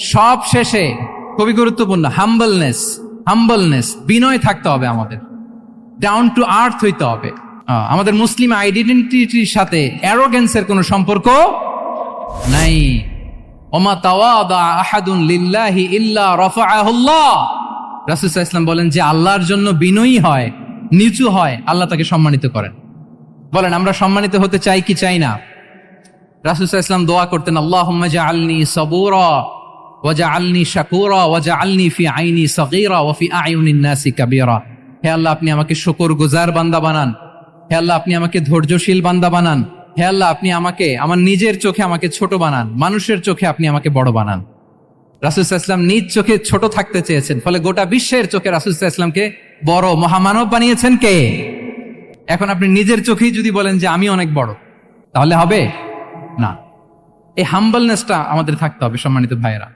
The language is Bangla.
সব শেষে খুবই গুরুত্বপূর্ণ হাম্বলনেস হাম্বলনেস বিনয় থাকতে হবে আমাদের। ডাউন টু আর্থ হইতে হবে। আমাদের মুসলিম আইডেন্টিটির সাথে অ্যারোগেন্সের কোনো সম্পর্ক নাই। ওমা তাওয়াদা আহাদুন লিল্লাহি ইল্লা রাফাআহুল্লাহ। রাসূল ওয়াসাল্লাম বলেন যে আল্লাহর জন্য বিনয়ী হয়, নিচু হয়, আল্লাহ তাকে সম্মানিত করেন। বলেন, আমরা সম্মানিত হতে চাই কি চাই না? রাসূল ওয়াসাল্লাম দোয়া করতেন, আল্লাহুম্মা জাআলনি সাবুরা। শাকুরা ওয়াজআলনি ফি আপনি আমাকে বান্দা বানান। আপনি আমাকে ধৈর্যশীল বান্দা বানান। আপনি আমাকে, আমার নিজের চোখে আমাকে ছোট বানান। মানুষের চোখে আপনি আমাকে বড় বানান। রাসুল ইসলাম নিজ চোখে ছোট থাকতে চেয়েছেন, ফলে গোটা বিশ্বের চোখে রাসুল ইসলামকে বড় মহামানব বানিয়েছেন কে? এখন আপনি নিজের চোখেই যদি বলেন যে আমি অনেক বড়, তাহলে হবে? না। এই হাম্বলনেসটা আমাদের থাকতে হবে সম্মানিত ভাইয়েরা।